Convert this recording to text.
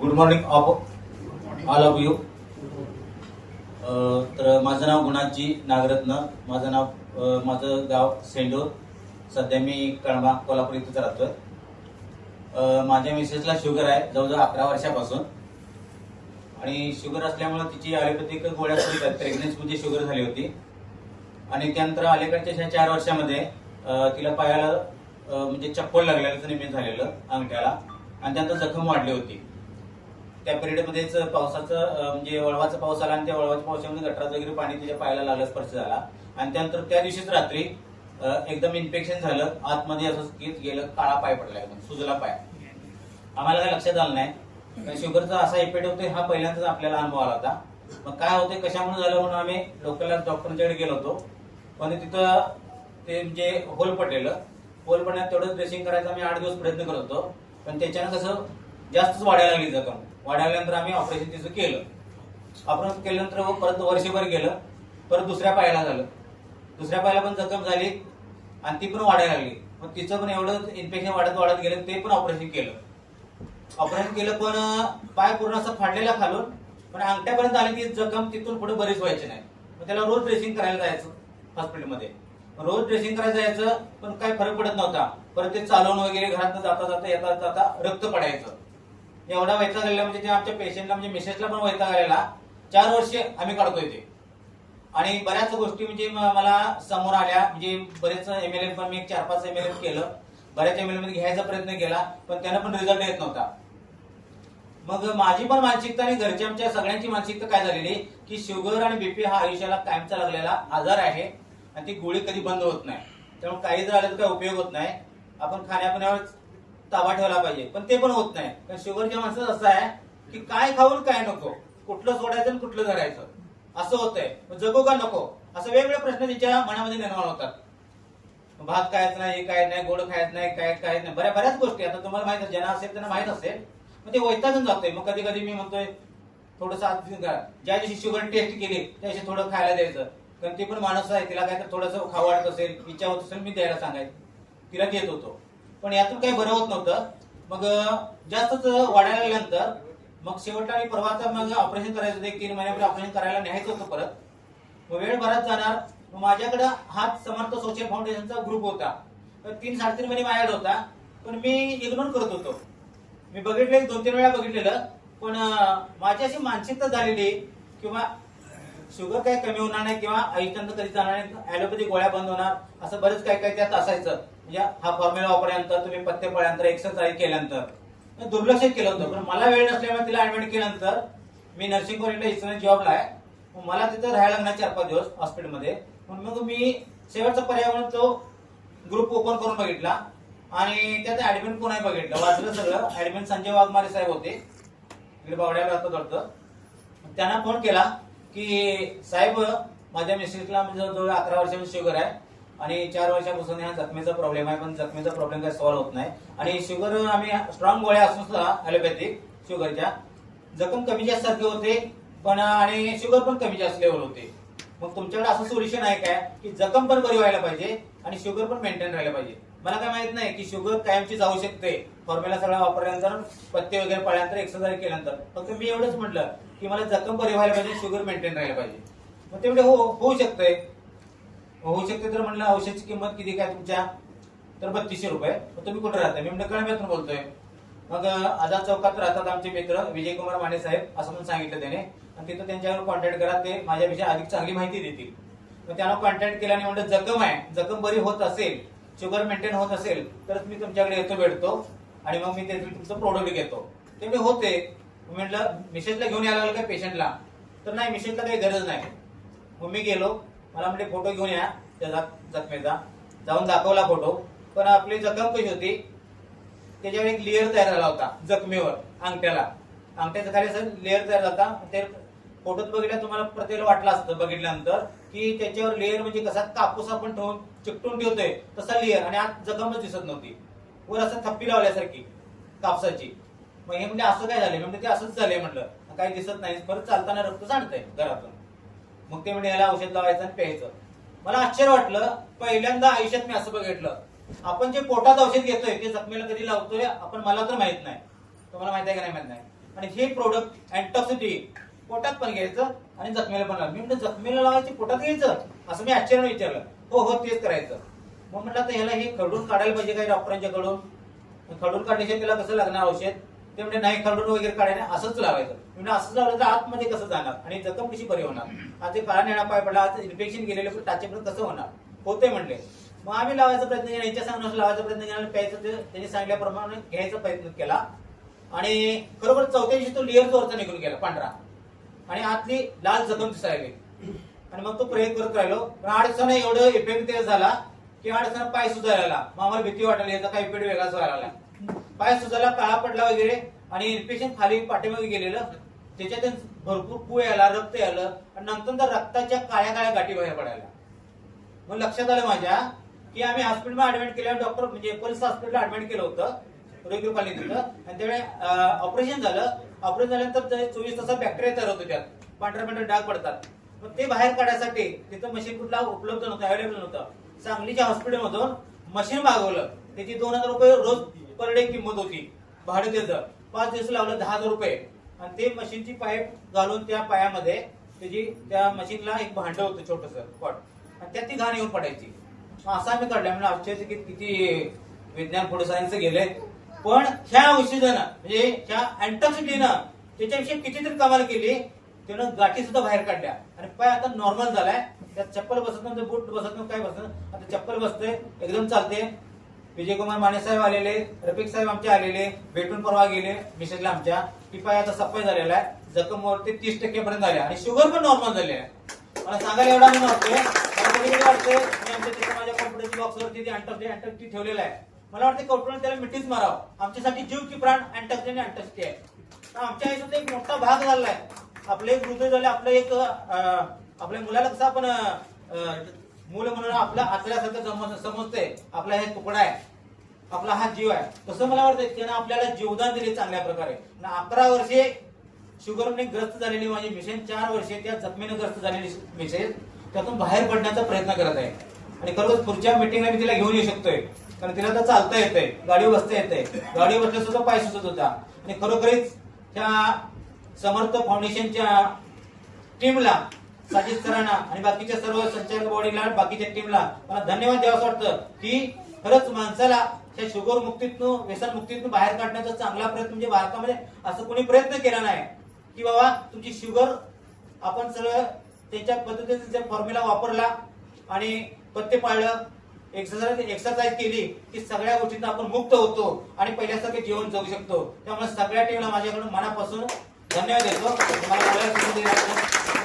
Good morning of all of you तर माझं नाव गुणाजी नागरत्न. माझं नाव माझं गाव सेंडूर. सध्या मी कळंबा कोल्हापूर इथेच राहतोय माझ्या मिसेसला शुगर आहे जवळजवळ अकरा वर्षापासून. आणि शुगर असल्यामुळे तिची आयुर्वेदिक गोळ्या सुरू आहेत. शुगर झाली होती. आणि त्यानंतर अलीकडच्या ह्या चार वर्षामध्ये तिला पायाला म्हणजे चप्पल लागलेलं निमित्त झालेलं अंगठ्याला. आणि त्यानंतर जखम वाढली होती. त्या पिरियडमध्येच पावसाचं म्हणजे वळवाचा पाऊस आला आणि त्या वळवाच्या पावसामध्ये गटरात वगैरे पाणी तिच्या पायाला लागलं स्पर्श झाला. आणि त्यानंतर त्या दिवशीच रात्री एकदम इन्फेक्शन झालं. आतमध्ये असं गीत गेलं काळा पाय पडला एकदम सुजला पाय. आम्हाला काय लक्षात आलं नाही. शुगरचा असा इफेक्ट होतो हा पहिल्यांदाच आपल्याला अनुभव आला होता. मग काय होते कशामुळे झालं म्हणून आम्ही लोकलला डॉक्टरच्याकडे गेलो होतो. पण तिथं ते म्हणजे होल पडलेलं होल पडण्यात तेवढं ड्रेसिंग करायचा आम्ही आठ दिवस प्रयत्न करत होतो. पण त्याच्यानं कसं जास्तच वाढायला लागली जखम. वाढवल्यानंतर आम्ही ऑपरेशन तिचं केलं. ऑपरेशन केल्यानंतर मग परत वर्षभर गेलं. परत दुसऱ्या पायाला झालं. दुसऱ्या पायाला पण जखम झाली आणि ती पण वाढायला लागली. मग तिचं पण एवढं इन्फेक्शन वाढत वाढत गेलं ते पण ऑपरेशन केलं. ऑपरेशन केलं पण पाय पूर्ण असं फाडलेला खालून पण अंगठ्यापर्यंत आली ती जखम तिथून पुढे बरीच व्हायची नाही. मग त्याला रोज ड्रेसिंग करायला जायचं हॉस्पिटलमध्ये रोज ड्रेसिंग करायला जायचं पण काही फरक पडत नव्हता. परत ते चालवून वगैरे घरात जाता जाता येता जाता रक्त पडायचं. एवढा वैताग आलेला म्हणजे ते आमच्या पेशंटला म्हणजे मिसेसला पण वैताग आलेला. चार वर्षे आम्ही काढतोय ते. आणि बऱ्याच गोष्टी म्हणजे मला समोर आल्या. म्हणजे बरेच एम एल पण मी चार पाच एम एल केलं. बऱ्याच एम एलमध्ये घ्यायचा प्रयत्न केला पण त्यांना पण रिझल्ट येत नव्हता. मग माझी पण मानसिकता आणि घरच्या आमच्या सगळ्यांची मानसिकता काय झालेली? की शुगर आणि बीपी हा आयुष्याला कायमचा लागलेला आजार आहे आणि ती गोळी कधी बंद होत नाही. त्यामुळे काही जर आलं तर काही उपयोग होत नाही. आपण खाण्यापिण्यावर ताबा ठेवला पाहिजे. पण ते पण होत नाही. कारण शुगरच्या माणसाचं असं आहे की काय खाऊन काय नको. कुठलं सोडायचं आणि कुठलं धरायचं. असं होतंय. मग जगू का नको? असं वेगवेगळे प्रश्न तिच्या मनामध्ये निर्माण होतात. भात खायचं नाही काय नाही गोड खायचं नाही काय काय नाही. बऱ्या बऱ्याच गोष्टी. आता तुम्हाला माहीत असेल ज्यांना असेल त्यांना माहीत असेल. मग ते वैतागून जातोय. मग कधी कधी मी म्हणतोय थोडस ज्या दिवशी शुगर टेस्ट केली त्या दिवशी थोडं खायला द्यायचं. कारण ती पण माणूस आहे तिला काय तर थोडंसं खाऊ वाटत असेल इच्छा होत असेल मी द्यायला सांगायचं. तिला देत होतो. पण यातून काही बरं होत नव्हतं. मग जास्तच वाढायला लागल्यानंतर मग शेवटला आणि परवाचा मग ऑपरेशन करायचं होतं. तीन महिन्यापूर्वी ऑपरेशन करायला न्यायचं होतं परत. मग वेळ बराच जाणार. मग माझ्याकडे हात समर्थ सोशल फाउंडेशनचा ग्रुप होता. तर तीन साडेतीन महिने माझ्याकडे होता. पण मी इग्नोर करत होतो. मी बघितलं एक दोन तीन वेळा बघितलेलं. पण माझी अशी मानसिकता झालेली किंवा शुगर काही कमी होणार नाही किंवा आयुष्यात कधी जाणार नाही. ऍलोपॅथी गोळ्या बंद होणार. असं बरंच काय काय त्यात असायचं. म्हणजे हा फॉर्म्युला वापरल्यानंतर तुम्ही पत्ते पळल्यानंतर एक्सरसाइज केल्यानंतर दुर्लक्षित केलं होतं. पण मला वेळ नसल्यामुळे तिला ऍडमिट केल्यानंतर मी नर्सिंग कॉलेजला इस्टर्न जॉबला आहे. मला तिथं राहायला लागणार चार पाच दिवस हॉस्पिटलमध्ये म्हणून मग मी शेवटचा पर्याय म्हणून तो ग्रुप ओपन करून बघितला. आणि त्यात ऍडमिट कोण आहे बघितलं. वाचलं सगळं. ऍडमिट संजय वाघमारे साहेब होते. इकडे बावड्याला राहतो वाटतं. त्यांना फोन केला की साहेब माझ्या मिस्टेकला म्हणजे जवळजवळ अकरा वर्षाची शुगर आहे. आणि चार वर्षापासून हा जखमेचा प्रॉब्लेम आहे पण जखमेचा प्रॉब्लेम काही सॉल्व्ह होत नाही. आणि शुगर आम्ही स्ट्रॉंग गोळ्या असून सुद्धा ॲलोपॅथिक शुगरच्या जखम कमी जास्त सारखे होते पण आणि शुगर पण कमी जास्त लेवल होते. मग तुमच्याकडे असं सोल्युशन आहे काय? की जखम पण बरी व्हायला पाहिजे आणि शुगर पण मेंटेन राहायला पाहिजे. मला काय माहीत नाही की शुगर कायमची जाऊ शकते. फॉर्म्युला सगळा वापरल्यानंतर पत्ते वगैरे पाळल्यानंतर एक्सरसाइज केल्यानंतर. फक्त मी एवढंच म्हटलं की मला जखम बरी व्हायला पाहिजे शुगर मेंटेन राहायला पाहिजे. मग तेवढे हो होऊ शकतंय. होऊ शकते तर म्हणलं औषधाची किंमत किती काय तुमच्या? तर बत्तीसशे रुपये. मग तुम्ही कुठे राहता मी म्हणजे कळम्यातून बोलतोय. मग आझाद चौकात राहतात आमचे मित्र विजयकुमार माने साहेब असं म्हणून सांगितलं त्याने. आणि तिथं त्यांच्यावर कॉन्टॅक्ट करा ते माझ्याविषयी अधिक चांगली माहिती देतील. मग त्यांना कॉन्टॅक्ट केल्याने म्हणलं जखम आहे. जखम बरी होत असेल शुगर मेंटेन होत असेल तरच मी तुमच्याकडे येतो भेटतो. आणि मग मी ते तुमचं प्रोडक्ट घेतो. ते मी होते. म्हटलं मिसेसला घेऊन यायला लागलं काय पेशंटला तर नाही मिसेसला काही गरज नाही. मग मी गेलो. मला म्हणजे फोटो घेऊन या त्या जख- जखमेचा. जाऊन दाखवला फोटो. पण आपली जखम कशी होती? त्याच्यावर एक लेअर तयार झाला होता जखमेवर अंगठ्याला. अंगठ्याच्या खाली असं लेअर तयार झाला होता. ते फोटोत बघितल्या तुम्हाला प्रत्येक वाटलं असतं बघितल्यानंतर की त्याच्यावर लेअर म्हणजे कसा कापूस आपण ठेवून चिकटून ठेवतोय तसा लेअर आणि आत जखमच दिसत नव्हती. वर असं थप्पी लावल्यासारखी कापसाची. मग हे म्हणजे असं काय झालं म्हणजे ते असंच झालंय म्हटलं काही दिसत नाही परत चालताना रक्त सांडतंय घरातून. मग ते म्हणजे याला औषध लावायचं आणि प्यायचं. मला आश्चर्य वाटलं पहिल्यांदा आयुष्यात मी असं बघितलं. आपण जे पोटात औषध घेतोय ते जखमेला कधी लावतोय आपण मला तर माहीत नाही. तुम्हाला माहीत आहे का नाही माहीत नाही. आणि हे प्रोडक्ट अँटॉक्सिटी पोटात पण घ्यायचं आणि जखमेला पण लावायचं. मी जखमेला लावायची पोटात घ्यायचं? असं मी आश्चर्याने विचारलं. हो हो तेच करायचं. मग म्हटलं तर ह्याला हे खडून काढायला पाहिजे काही डॉक्टरांच्याकडून? खडून काढण्याशिवाय त्याला कसं लागणार औषध? ते म्हणजे नाही खरडून वगैरे काढायला असंच लावायचं. म्हणजे असंच लावलं तर आतमध्ये कसं जाणार? आणि जखम कशी बरी होणार? आज ते काळा नेणा पाय पडला आज इन्फेक्शन गेलेले पण टाचेपर्यंत कसं होणार? होते म्हणले. मग आम्ही लावायचा प्रयत्न केला यांच्या सांगण्यास लावायचा प्रयत्न केला आणि प्यायचं त्यांनी सांगितल्याप्रमाणे घ्यायचा प्रयत्न केला. आणि खरोखर चौथ्या दिवशी तो लिअर चोरचा निघून गेला पांढरा. आणि आतली लाल जखम दिसायला आणि मग तो प्रयोग करत राहिलो. पण अडचण एवढं इफेक्ट झाला की अडचण पाय सुद्धा लागला. मग आम्हाला भीती वाटायला याचा काही इफेक्ट वेगळाच व्हायला लागला. पाय सुजायला काळा पडला वगैरे आणि इन्फेक्शन खाली पाठीमागे गेलेलं. त्याच्यातून भरपूर पू यायला रक्त यायला आणि नंतर तर रक्ताच्या काळ्या काळ्या गाठी बाहेर पडायला. मग लक्षात आलं माझ्या की आम्ही हॉस्पिटलमध्ये ऍडमिट केल्यावर डॉक्टर म्हणजे पोलीस हॉस्पिटलला ऍडमिट केलं होतं. रेग्युलर कॉलनी तिथं. आणि त्यावेळी ऑपरेशन झालं. ऑपरेशन झाल्यानंतर ते चोवीस तासात बॅक्टेरिया तयार होते त्यात पांढऱ्या पांढरे डाग पडतात. मग ते बाहेर काढायसाठी तिथं मशीन कुठला उपलब्ध नव्हतं अवेलेबल नव्हतं. सांगलीच्या हॉस्पिटलमधून मशीन मागवलं. त्याची दोन हजार रुपये रोज पर डे किंमत होती. भाडं त्याचं पाच दिवस लावलं दहा हजार रुपये. आणि ते मशीनची पाईप घालून त्या पायामध्ये त्याची त्या मशीनला एक भांड होतं छोटस पॉट आणि त्यात ती घाण येऊन पडायची. असं आम्ही काढलं. म्हणजे आश्चर्य की किती विज्ञान पुढे सायन्स गेले. पण ह्या औषधानं म्हणजे ह्या अँटॉक्सिटीनं त्याच्याविषयी कितीतरी कमाल केली. त्यानं गाठी सुद्धा बाहेर काढल्या. आणि पाय आता नॉर्मल झालाय. त्यात चप्पल बसत नव्हतं बूट बसत नव्हतं काय बसत आता चप्पल बसते एकदम चालते विजयकुमार माने साहेब आलेले रफिक साहेब आमचे आलेले भेटून परवा गेले मिसेसला आमच्या. की आता सफाई झालेला आहे. जखम वरती तीस टक्के पर्यंत झाले आणि शुगर पण नॉर्मल झाले आहे. मला सांगायला एवढा मी वाटतोय. मी आमच्या तिथे माझ्या कॉम्प्युटरच्या बॉक्सवरती ती अँटॉक्सी अँटॉक्सी ठेवलेलं आहे. मला वाटतं कॉम्प्युटर त्याला मिठीच मारावं. आमच्यासाठी जीव की प्राण अँटॉक्सी आणि अँटॉक्सी आहे. आमच्या आयुष्यात एक मोठा भाग झालाय आपले एक हृदय झाले आपलं एक आपल्या मुलाला कसं आपण मुलं म्हणून आपल्या आतल्यासारखं समज आपला हे तुकडा आहे. आपला हा जीव आहे. तसं मला वाटतं त्यानं आपल्याला जीवदान दिले चांगल्या प्रकारे. अकरा वर्षे शुगरने ग्रस्त झालेली माझी मिशन चार वर्षे त्या जखमीने ग्रस्त झालेली मिसेस त्यातून बाहेर पडण्याचा प्रयत्न करत आहे. आणि खरोखर पुढच्या मिटिंगला मी तिला घेऊन येऊ शकतोय. कारण तिला तर चालता येतंय. गाडीवर बसता येतंय. गाडीवर बसल्या सुद्धा पाय सुचत होता. आणि खरोखरीच त्या समर्थ फाउंडेशनच्या टीमला साजिद सरांना आणि बाकीच्या सर्व संचालक बॉडीला बाकीच्या टीमला मला धन्यवाद द्यावं वाटतं की खरंच माणसाला त्या शुगर मुक्तीतून व्यसन मुक्तीतून बाहेर काढण्याचा चांगला प्रयत्न म्हणजे भारतामध्ये असं कोणी प्रयत्न केला नाही. की बाबा तुमची शुगर आपण सगळं त्याच्या पद्धतीने फॉर्म्युला वापरला आणि पत्ते पाळलं एक्सरसाइज एक्सरसाइज केली की सगळ्या गोष्टींना आपण मुक्त होतो आणि पहिल्यासारखे जीवन जगू शकतो. त्यामुळे सगळ्या टीमला माझ्याकडून मनापासून धन्यवाद देतो. मला